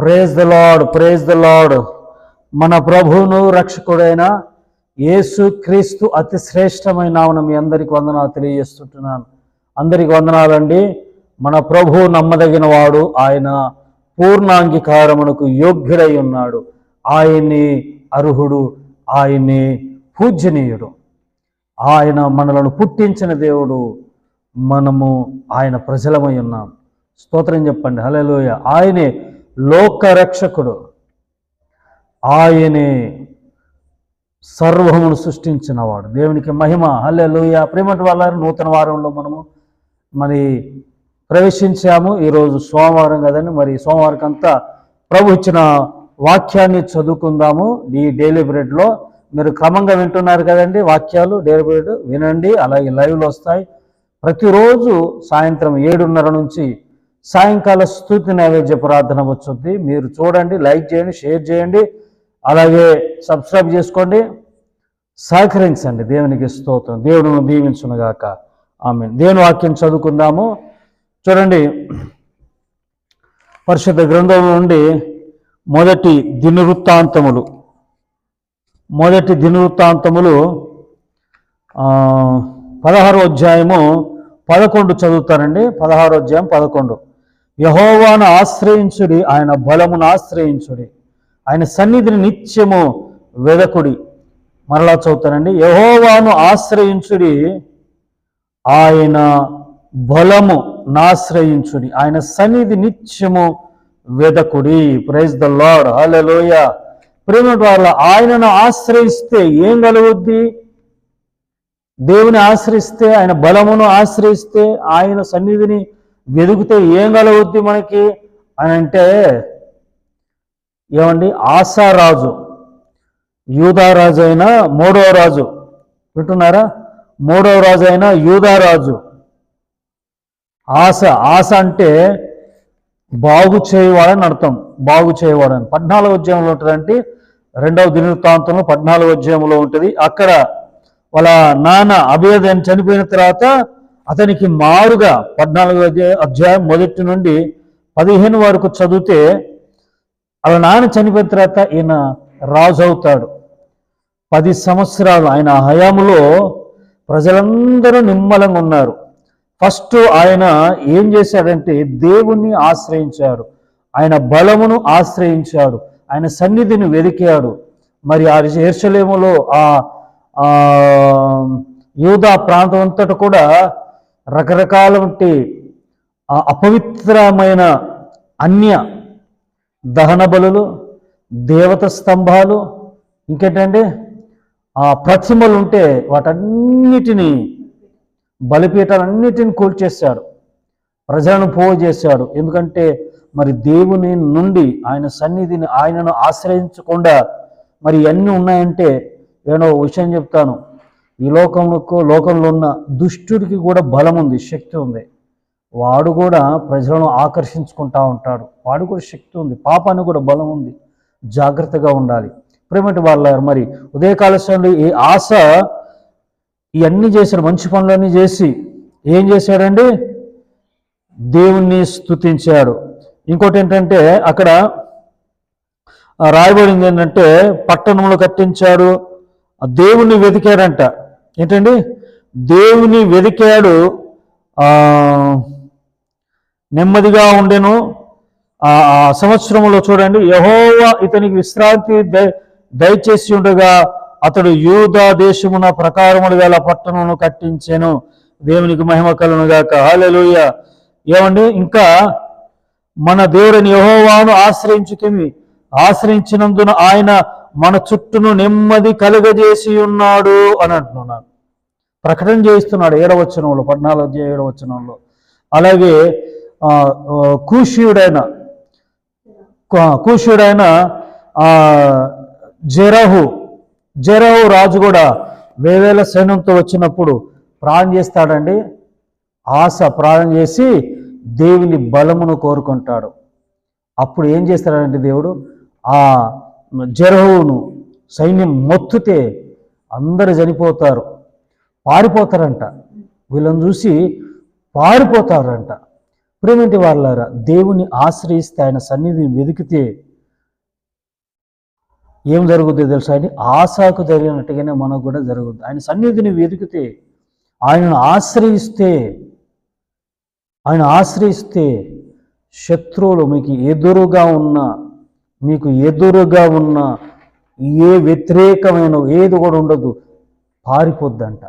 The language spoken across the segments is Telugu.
Praise the Lord praise the Lord మన ప్రభువును రక్షకుడైన యేసు క్రీస్తు అతి శ్రేష్టమైన నామన మీ అందరికి వందనాలు తెలియజేస్తుంటున్నాను. అందరికి వందనాలండి మన ప్రభువు నమ్మదగిన వాడు ఆయన పూర్ణాంగీకారమునకు యోగ్యుడై ఉన్నాడు. ఆయన్ని అర్హుడు ఆయన్ని పూజనీయుడు. ఆయన మనలను పుట్టించిన దేవుడు మనము ఆయన ప్రజలమై ఉన్నాం. స్తోత్రం చెప్పండి. హలోయ ఆయనే లోకరక్షకుడు. ఆయనే సర్వమును సృష్టించినవాడు. దేవునికి మహిమ. హల్లెలూయ. ప్రేమటి వాళ్ళ నూతన వారంలో మనము మరి ప్రవేశించాము. ఈరోజు సోమవారం కదండి. మరి సోమవారం అంతా ప్రభు ఇచ్చిన వాక్యాన్ని చదువుకుందాము. ఈ డైలీ బ్రెడ్లో మీరు క్రమంగా వింటున్నారు కదండి వాక్యాలు. డైలీ బ్రెడ్ వినండి. అలాగే లైవ్లు వస్తాయి. ప్రతిరోజు సాయంత్రం ఏడున్నర నుంచి సాయంకాల స్థుతి నైవేద్య ప్రార్థన వచ్చింది మీరు చూడండి లైక్ చేయండి షేర్ చేయండి. అలాగే సబ్స్క్రైబ్ చేసుకోండి. సహకరించండి. దేవునికి స్తోత్రం. దేవుడును దీవించునుగాక ఆమె దేవుని వాక్యం చదువుకుందాము. చూడండి పరిశుద్ధ గ్రంథం నుండి మొదటి దినవృత్తాంతములు. మొదటి దినవృత్తాంతములు పదహారో అధ్యాయము పదకొండు చదువుతారండి పదహారో అధ్యాయం పదకొండు. యహోవాను ఆశ్రయించుడి ఆయన బలమును ఆశ్రయించుడి. ఆయన సన్నిధిని నిత్యము వెదకుడి. మరలా చదువుతానండి. యహోవాను ఆశ్రయించుడి ఆయన బలము నాశ్రయించుడి. ఆయన సన్నిధి నిత్యము వెదకుడి. ప్రైజ్ ద లాడ్ హలోయ ప్రేమ వాళ్ళ ఆయనను ఆశ్రయిస్తే ఏం కలుగుద్ది? దేవుని ఆశ్రయిస్తే ఆయన బలమును ఆశ్రయిస్తే ఆయన సన్నిధిని వెదిగితే ఏం కలుగుద్ది మనకి అని అంటే ఏమండి? ఆశారాజు యూదారాజు అయిన మూడవ రాజు. వింటున్నారా? మూడవ రాజు అయిన యూదారాజు ఆశ ఆశ అంటే బాగు చేయవాడని అర్థం. బాగు చేయవాడని పద్నాలుగు ఉద్యమంలో ఉంటుందంటే రెండవ దినవృత్తాంతంలో పద్నాలుగు ఉద్యమంలో ఉంటుంది. అక్కడ వాళ్ళ నాన్న అభేదం చనిపోయిన తర్వాత అతనికి మారుగా పద్నాలుగు అధ్యాయం మొదటి నుండి పదిహేను వరకు చదివితే అలా నాన్న చనిపోయిన తర్వాత ఈయన రాజు అవుతాడు పది సంవత్సరాలు ఆయన హయాములో ప్రజలందరూ నిమ్మలంగా ఉన్నారు. ఫస్ట్ ఆయన ఏం చేశాడంటే దేవుణ్ణి ఆశ్రయించాడు. ఆయన బలమును ఆశ్రయించాడు. ఆయన సన్నిధిని వెదికాడు. మరి ఆ ఎర్షలేములో ఆ ఆ, యూదా ప్రాంతం అంతటా కూడా రకరకాల అపవిత్రమైన అన్య దహన బలులు దేవత స్తంభాలు ఇంకేంటంటే ఆ ప్రతిమలు ఉంటే వాటన్నిటినీ బలిపీఠాలన్నిటిని కూల్చేశాడు ప్రజలను పోగు చేశాడు ఎందుకంటే మరి దేవుని నుండి ఆయన సన్నిధిని ఆయనను ఆశ్రయించకుండా మరి అన్నీ ఉన్నాయంటే ఏదో విషయం చెప్తాను. ఈ లోకంలో లోకంలో ఉన్న దుష్టుడికి కూడా బలం ఉంది శక్తి ఉంది. వాడు కూడా ప్రజలను ఆకర్షించుకుంటా ఉంటాడు. వాడు కూడా శక్తి ఉంది పాపానికి కూడా బలం ఉంది. జాగ్రత్తగా ఉండాలి. ప్రేమటి వాళ్ళ మరి ఉదయకాల సమయంలో ఈ ఆశ ఇవన్నీ చేశాడు మంచి పనులన్నీ చేసి ఏం చేశాడండి? దేవుణ్ణి స్తుతించాడు. ఇంకోటి ఏంటంటే అక్కడ రాయబడింది ఏంటంటే పట్టణంలో కట్టించాడు ఆ దేవుణ్ణి వెతికాడంట. ఏంటండి? దేవుని వెదికాడు నెమ్మదిగా ఉండెను. ఆ సంవత్సరంలో చూడండి యహోవా ఇతనికి విశ్రాంతి దయచేసి ఉండగా అతడు యూదా దేశమున ప్రకారములు గల పట్టణమును కట్టించాను. దేవునికి మహిమ కలను గాక. హాలెలుయ ఏమండి? ఇంకా మన దేవుని యహోవాను ఆశ్రయించుకుని ఆశ్రయించినందున ఆయన మన చుట్టూను నెమ్మది కలుగజేసి ఉన్నాడు అని అంటున్నాను ప్రకటన చేయిస్తున్నాడు ఏడవచనంలో పద్నాలుగు అధ్యాయ ఏడవచనంలో అలాగే కూషియుడైన ఆ, కూషీయుడైన కు- జెరహు జెరహు రాజు కూడా వేవేల సైన్యంతో వచ్చినప్పుడు ప్రాణం చేస్తాడండి. ఆశ ప్రాణం చేసి దేవుని బలమును కోరుకుంటాడు. అప్పుడు ఏం చేస్తాడంటే దేవుడు ఆ జరహువును సైన్యం మొత్తుతే అందరు చనిపోతారు. పారిపోతారంట. వీళ్ళని చూసి పారిపోతారంట. ప్రేమిటి వాళ్ళారా దేవుని ఆశ్రయిస్తే ఆయన సన్నిధిని వెతికితే ఏం జరుగుతుందో తెలుసా అని ఆశాకు జరిగినట్టుగానే మనకు కూడా జరుగుతుంది ఆయన సన్నిధిని వెతికితే ఆయనను ఆశ్రయిస్తే ఆయన ఆశ్రయిస్తే శత్రువులు మీకు ఎదురుగా ఉన్న మీకు ఎదురుగా ఉన్న ఏ వ్యతిరేకమైన ఏది కూడా ఉండదు. పారిపోద్దంట.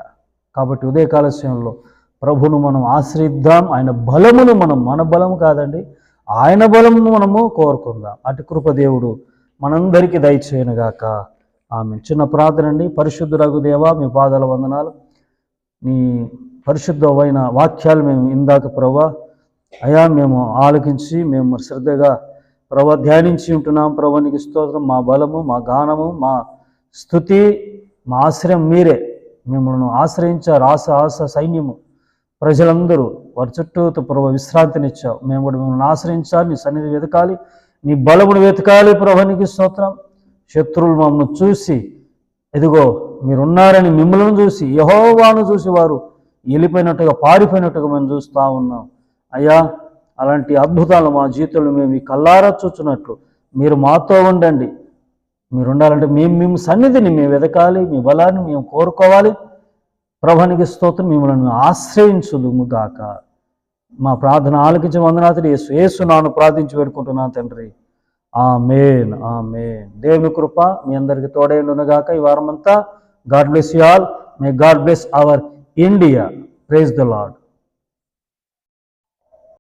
కాబట్టి ఉదయకాల సమయంలో ప్రభును మనం ఆశ్రయిద్దాం. ఆయన బలమును మనం మన బలము కాదండి. ఆయన బలము మనము కోరుకుందాం. అటు కృపదేవుడు మనందరికీ దయచేయనుగాక ఆమె చిన్న ప్రార్థన అండి. పరిశుద్ధురగు రఘుదేవ మీ పాదాల వందనాలు. మీ పరిశుద్ధమైన వాక్యాలు మేము ఇందాక ప్రభా అయా మేము ఆలకించి మేము శ్రద్ధగా ప్రభా ధ్యానించి ఉంటున్నాం ప్రభా నీకు స్తోత్రం. మా బలము మా గానము మా స్థుతి మా ఆశ్రయం మీరే. మిమ్మల్ని ఆశ్రయించారు. ఆశ ఆశ సైన్యము. ప్రజలందరూ వారి చుట్టూ ప్రభు విశ్రాంతినిచ్చావు. మేము కూడా మిమ్మల్ని ఆశ్రయించాలి నీ సన్నిధి వెతకాలి నీ బలమును వెతకాలి ప్రభు స్తోత్రం. శత్రువులు మమ్మల్ని చూసి ఎదుగో మీరున్నారని మిమ్మల్ని చూసి యహోవాను చూసి వారు వెళ్ళిపోయినట్టుగా పారిపోయినట్టుగా మేము చూస్తూ ఉన్నాం. అయ్యా అలాంటి అద్భుతాలు మా జీవితంలో మేము ఈ కల్లారా చూచున్నట్లు మీరు మాతో ఉండండి. మీరు ఉండాలంటే మేము మేము సన్నిధిని మేము వెతకాలి మీ బలాన్ని మేము కోరుకోవాలి. ప్రభానికి స్తోత్రం మిమ్మల్ని ఆశ్రయించుదుము గాక. మా ప్రార్థన ఆలకించి వందనాథుడు యేసు యేసు నాను ప్రార్థించి పెట్టుకుంటున్నాను తండ్రి. ఆ మేన్ ఆ మేన్ దేవుని కృప మీ అందరికీ తోడైండునగాక ఈ వారమంతా. God bless you all. May God bless our India. Praise the Lord